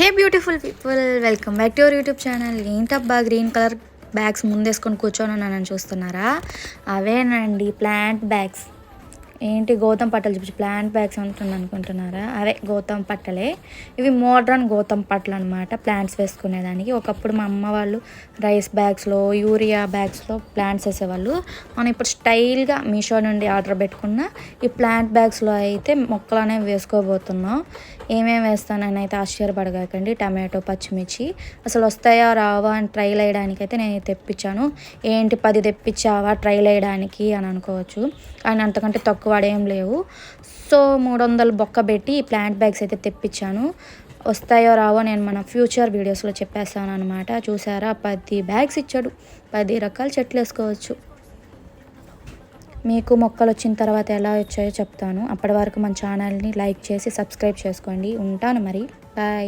Hey beautiful people welcome back to your YouTube channel ఏంటబ్బా green colour bags ముందేసుకొని కూర్చొని నన్ను చూస్తున్నారా? అవేనండి ప్లాంట్ బ్యాగ్స్ ఏంటి గౌతమ్ పట్టలు చూపించి ప్లాంట్ బ్యాగ్స్ అంటుంది అనుకుంటున్నారా? అవే గౌతమ్ పట్టలే. ఇవి మోడ్రన్ గౌతమ్ పట్టలు అనమాట ప్లాంట్స్ వేసుకునేదానికి. ఒకప్పుడు మా అమ్మ వాళ్ళు రైస్ బ్యాగ్స్లో యూరియా బ్యాగ్స్లో ప్లాంట్స్ వేసేవాళ్ళు. మనం ఇప్పుడు స్టైల్గా మీషో నుండి ఆర్డర్ పెట్టుకున్న ఈ ప్లాంట్ బ్యాగ్స్లో అయితే మొక్కలు అనేవి వేసుకోబోతున్నాం. ఏమేమి వేస్తానని అయితే ఆశ్చర్యపడగాకండి టమాటో పచ్చిమిర్చి. అసలు వస్తాయా రావా అని ట్రైల్ వేయడానికి అయితే నేను తెప్పించాను. ఏంటి పది తెప్పించావా ట్రైల్ వేయడానికి అని అనుకోవచ్చు. కానీ అంతకంటే తక్కువ ఏం లేవు. సో మూడు వందలు బొక్క పెట్టి ఈ ప్లాంట్ బ్యాగ్స్ అయితే తెప్పించాను. వస్తాయో రావో నేను మన ఫ్యూచర్ వీడియోస్లో చెప్పేస్తాను అనమాట చూసారా? పది బ్యాగ్స్ ఇచ్చాడు. పది రకాల చెట్లు వేసుకోవచ్చు. మీకు మొక్కలు వచ్చిన తర్వాత ఎలా వచ్చాయో చెప్తాను. అప్పటి వరకు మన ఛానల్ని లైక్ చేసి సబ్స్క్రైబ్ చేసుకోండి. ఉంటాను మరి. బాయ్.